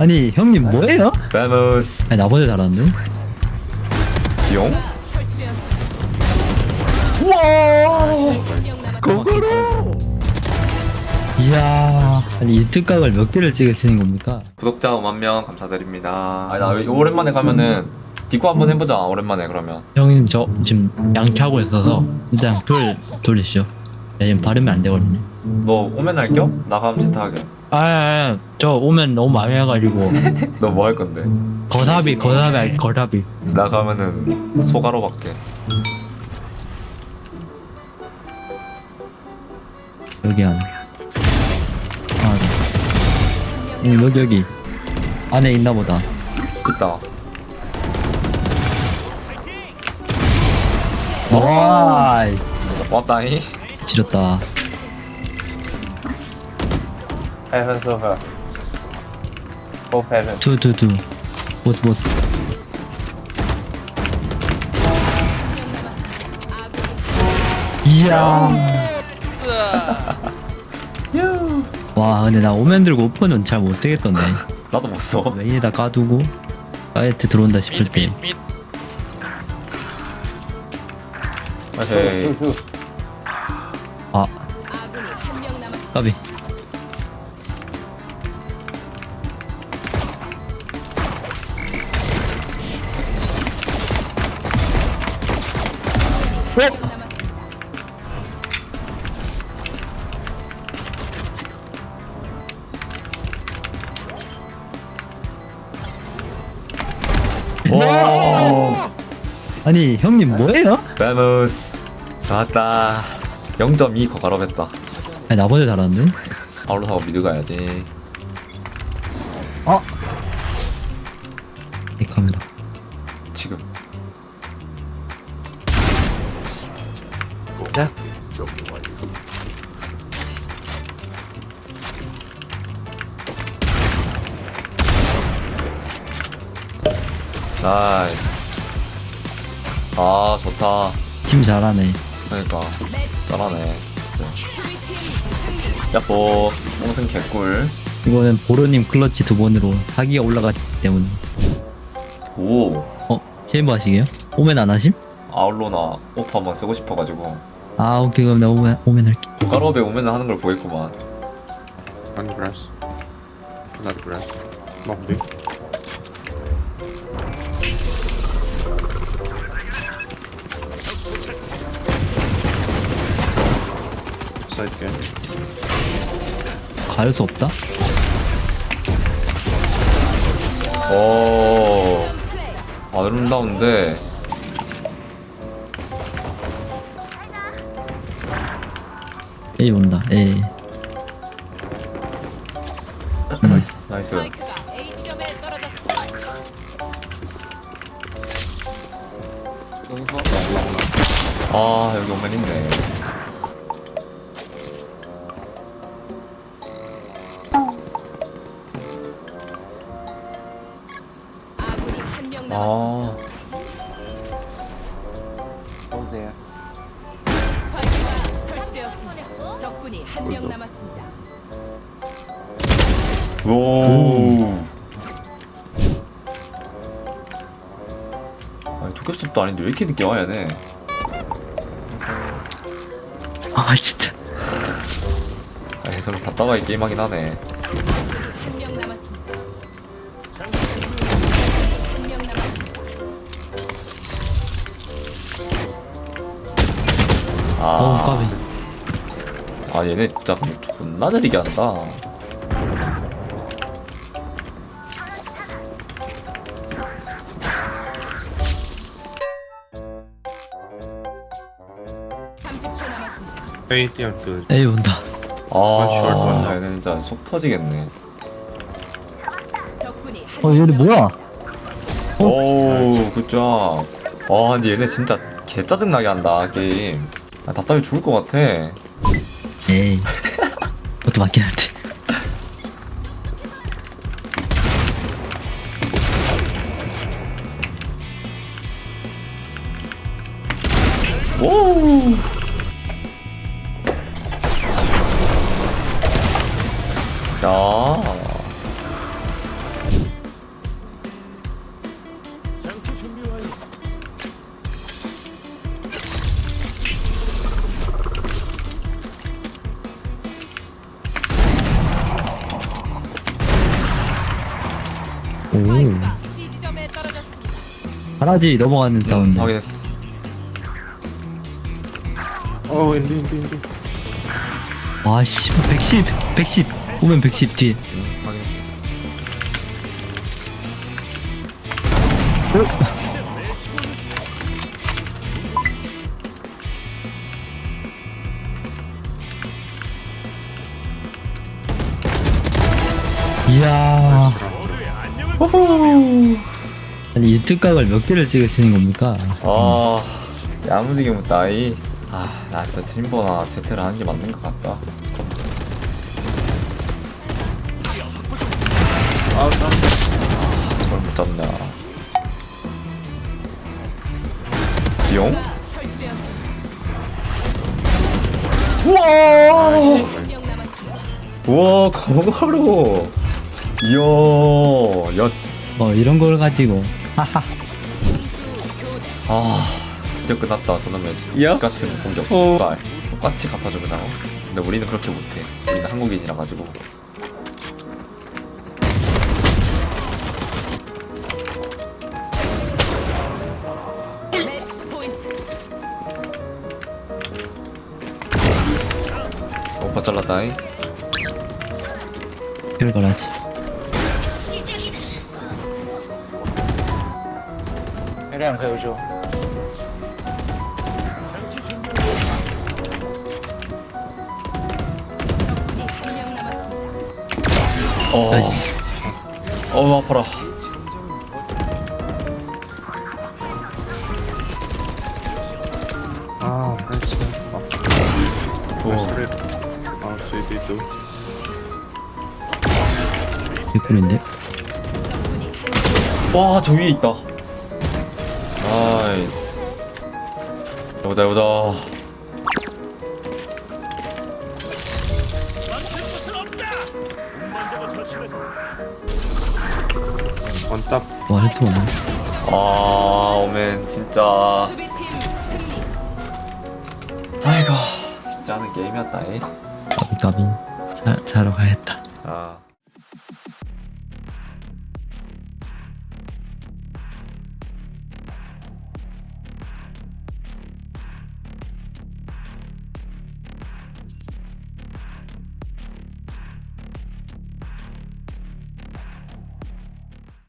아니 형님 뭐예요? 베너스 아니 나보다 잘하는데? 용? 고고로 이야 아니 유튜브 각을 몇 개를 찍어 치는 겁니까? 구독자 5만 명 감사드립니다 아니 나 이거 오랜만에 가면은 디코 한번 해보자 오랜만에 그러면 형님 저 지금 양치하고 있어서 일단 돌 돌리시죠 야, 지금 발음이 안 되거든요 너 오면 할겨? 나 가면 제타하게 아 저 오면 너무 많이 해가지고. 너 뭐 할 건데? 거사비 거사비 알- 거사비. 나 가면은 소가로 밖에. 여기 안에. 아 네. 응, 여기 여기. 안에 있나 보다. 있다. 와 왔다니? 지렸다 Heaven silver. Both heaven. 투투투 보스 보스 이야. 와 근데 나 오면 들고 오픈은 잘 못 쓰겠던데. 나도 못 써. 메인에다 까두고 사이트 들어온다 싶을 때. 오케이 Two, two. 아, 까비. 오 아니 형님 뭐예요? 베너스 좋았다 0.2 거가로했다 아니 나보다 잘하는데? 바로 타고 미드 가야지 어? 이 카메라. 지금 나이 아 좋다 팀 잘하네. 그러니까 잘하네 야뽀 뽕승 개꿀 이거는 보로님 클러치 두 번으로 사기가 올라갔기 때문에. 오 어? 체인버 하시게요? 오면 안 하심? 아울로나 오프 한번 쓰고 싶어가지고 아 오케이 그럼 내가 오면, 오면 할게. 고가로베 오면 하는 걸 보겠구만 On grass. Not grass. Game. 가릴 수 없다? 오 아름다운데 에이 온다. 에이. 나이스 아 여기 오면 있네 아 there? 적군이 한 명 남았습니다. 오. 아니 도쿄집도 아닌데 왜 이렇게 늦게 와야 돼? 아 진짜. 아니 저는 답답하게 게임하긴 하네. 어 아, 까비. 아 얘네 진짜 존나 느리게 한다. 삼십 초 남았습니다. 80 or good. 에이 온다. short one. 아, 얘네 진짜 속 터지겠네. 어명 얘네 뭐야? 오, 굿잡. 아, 근데 얘네 진짜 개 짜증나게 한다, 게임. 아, 답답해 죽을 것 같아. 에이. 그것도 맞긴 한데. 오! 야. 떨어졌습니다. 바라지 넘어가는 사운드. 음, 확인했어 in B, in B, in B. 아, 씨, 110, 110. 오면 110 뒤에. 음, 확인했어 이야. 아니, 유튜브 각을 몇 개를 찍으시는 겁니까? 아 야무지게 못다이. 아나 진짜 팀버나 제트를 하는 게 맞는 것 같다. 저걸 못 잡냐. 용? 우와. 우와 강화로 이야 야 어, 이런 걸 가지고. 하하. 아 드디어 끝났다 저놈의 야 같은 공격 발 똑같이 갚아줘 그냥 근데 우리는 그렇게 못해 우리는 한국인이라 가지고 매치 포인트. 오빠 잘랐다이 이걸 걸어야지. 그냥 배우죠. 어. 네. 어, 아파라. 아, 그렇지. 오, 아, 수입이도. 아, 개꿀인데? 와, 저 위에 있다. 나이스. 여보자. On top. 와, 헬스 오네. 아, 오멘, 진짜. 아이고, 쉽지 않은 게임이었다, 이. 까비, 까비. 자, 자러 가야겠다. 아.